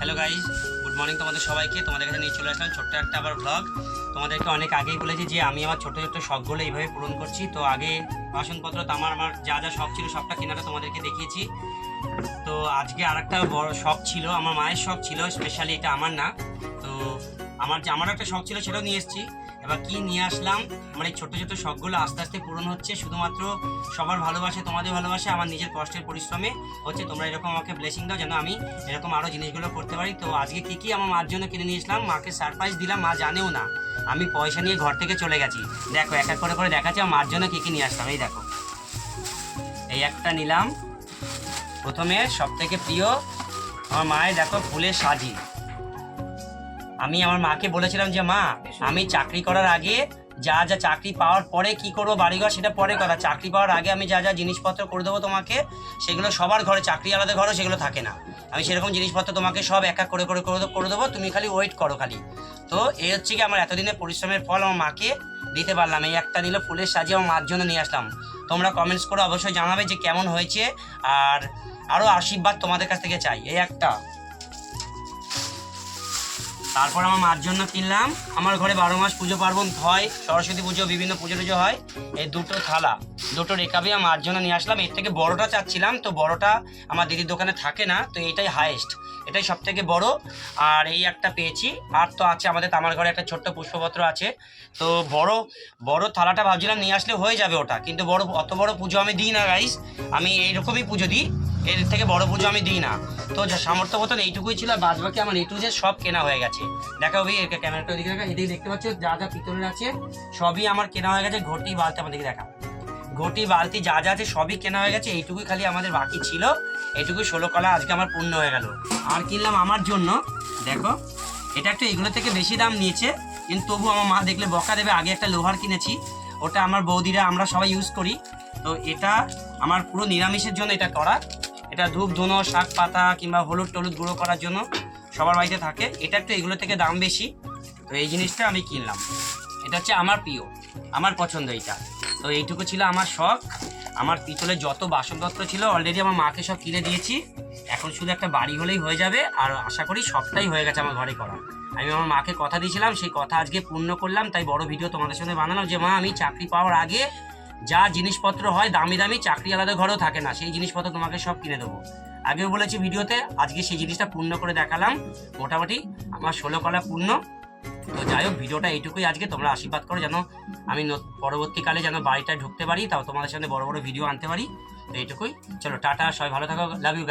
Hello guys good morning তোমাদের সবাইকে। তোমাদের কাছে নিয়ে চলে আসলাম ছোট্ট একটা আবার ব্লগ তোমাদেরকে অনেক আগেই বলেছি যে আমি আমার ছোট ছোট শখগুলো এইভাবে পূরণ করছি। তো আগে বাসনপত্র, তামার, আমার যা যা শখ ছিল সবটা কেনাটা তোমাদেরকে দেখিয়েছি। তো আজকে আর একটা বড় শখ ছিল, আমার মায়ের শখ ছিল স্পেশালি এটা আমার না। তো আমার যে, আমার একটা শখ ছিল সেটাও নিয়ে এসেছি। এবার কি নিয়ে আসলাম? আমার এই ছোট ছোট শখগুলো আস্তে আস্তে পূরণ হচ্ছে। শুধুমাত্র সবার ভালোবাসে, তোমাদের ভালোবাসে, আমার নিজের কষ্টের পরিশ্রমে হচ্ছে। তোমরা এরকম আমাকে ব্লেসিং দাও যেন আমি এরকম আরও জিনিসগুলো করতে পারি। তো আজকে কী কী আমার মার জন্য কিনে নিয়ে এসলাম? মাকে সারপ্রাইজ দিলাম, মা জানেও না। আমি পয়সা নিয়ে ঘর থেকে চলে গেছি। দেখো, এক এক করে করে দেখাচ্ছি আমার মার জন্য কী কী নিয়ে আসলাম। এই দেখো। এই একটা নিলাম। প্রথমে সব থেকে প্রিয় আমার মায়ের, দেখো, ফুলের সাজি। আমি আমার মাকে বলেছিলাম যে, মা, আমি চাকরি করার আগে যা যা চাকরি পাওয়ার পরে কি করব বাড়িঘর, সেটা পরে কথা। চাকরি পাওয়ার আগে আমি যা যা জিনিসপত্র করে দেবো তোমাকে, সেগুলো সবার ঘরে, চাকরি আলাদা ঘরে সেগুলো থাকে না। আমি সেরকম জিনিসপত্র তোমাকে সব এক এক করে করে করে দেবো- তুমি খালি ওয়েট করো খালি। তো এই হচ্ছে কি, আমার এতদিনের পরিশ্রমের ফল আমার মাকে দিতে পারলাম। এই একটা নিল ফুলের সাজিয়ে আমার মার জন্য নিয়ে আসলাম। তোমরা কমেন্টস করে অবশ্যই জানাবে যে কেমন হয়েছে, আর আরও আশীর্বাদ তোমাদের কাছ থেকে চাই। এই একটা। তারপর আমার মার জন্য কিনলাম। আমার ঘরে বারো মাস পুজো পার্বণ হয়, সরস্বতী পুজো, বিভিন্ন পুজো টুজো হয়। এই দুটো থালা, দুটো রেকাবি আমার মার জন্য নিয়ে আসলাম। এর থেকে বড়টা চাচ্ছিলাম, তো বড়টা আমার দিদির দোকানে থাকে না, তো এটাই হায়েস্ট এটাই সব থেকে বড়। আর এই একটা পেয়েছি, আর তো আছে আমাদের তামার ঘরে একটা ছোট্ট পুষ্পপত্র আছে। তো বড় বড় থালাটা ভাবছিলাম নিয়ে আসলে হয়ে যাবে ওটা, কিন্তু বড়, অত বড় পুজো আমি দিই না গাইস আমি এইরকমই পুজো দিই। এর থেকে বড় পুজো আমি দিই না। তো সামর্থ্য মতন এইটুকুই ছিল, আর বাদ বাকি আমার এটু যে সব কেনা হয়ে গেছে। দেখা হবে ক্যামেরাটা দিকে দেখা এদিকে দেখতে পাচ্ছ, যা যা পিতলের আছে, সবই আমার কেনা হয়ে গেছে, ঘটি বালতি আমাদেরকে দেখা। ঘটি বালতি যা যা আছে সবই কেনা হয়ে গেছে, এইটুকুই খালি আমাদের বাকি ছিল, এইটুকুই ষোলো কলা আজকে আমার পূর্ণ হয়ে গেল। আর কিনলাম আমার জন্য, দেখো, এটা একটু এগুলো থেকে বেশি দাম নিয়েছে, কিন্তু তবু আমার মা দেখলে বকা দেবে, আগে একটা লোহার কিনেছি, ওটা আমার বৌদিরা, আমরা সবাই ইউজ করি। তো এটা আমার পুরো নিরামিষের জন্য এটা করা এটা ধূপ, ধুনো, শাক পাতা কিংবা হলুদ টলুদ গুঁড়ো করার জন্য সবার বাড়িতে থাকে। এটা একটু এগুলো থেকে দাম বেশি। তো এই জিনিসটা আমি কিনলাম। এটা হচ্ছে আমার প্রিয়, আমার পছন্দ এইটা। তো এইটুকু ছিল আমার শখ। আমার পিতলের যত বাসনপত্র ছিল অলরেডি আমার মাকে সব কিনে দিয়েছি। এখন শুধু একটা বাড়ি হলেই হয়ে যাবে, আর আশা করি সবটাই হয়ে গেছে আমার ঘরে করা। আমি আমার মাকে কথা দিয়েছিলাম, সেই কথা আজকে পূর্ণ করলাম, তাই বড় ভিডিও তোমাদের সঙ্গে বানালাম যে, মা, আমি চাকরি পাওয়ার আগে যা জিনিসপত্র হয় দামি দামি, চাকরি আলাদা ঘরেও থাকে না। সেই জিনিসপত্র তোমাকে সব কিনে দেবো। আগেও বলেছি ভিডিওতে, আজকে সেই জিনিসটা পূর্ণ করে দেখালাম। মোটামুটি আমার ষোলো কলা পূর্ণ। তো যাই হোক, ভিডিওটা এইটুকুই আজকে। তোমরা আশীর্বাদ করো যেন আমি পরবর্তীকালে যেন বাড়িটা ঢুকতে পারি, তাও তোমাদের সামনে বড় বড় ভিডিও আনতে পারি। তো এইটুকুই। চলো, টাটা, সবাই ভালো থাকো লাভ ইউ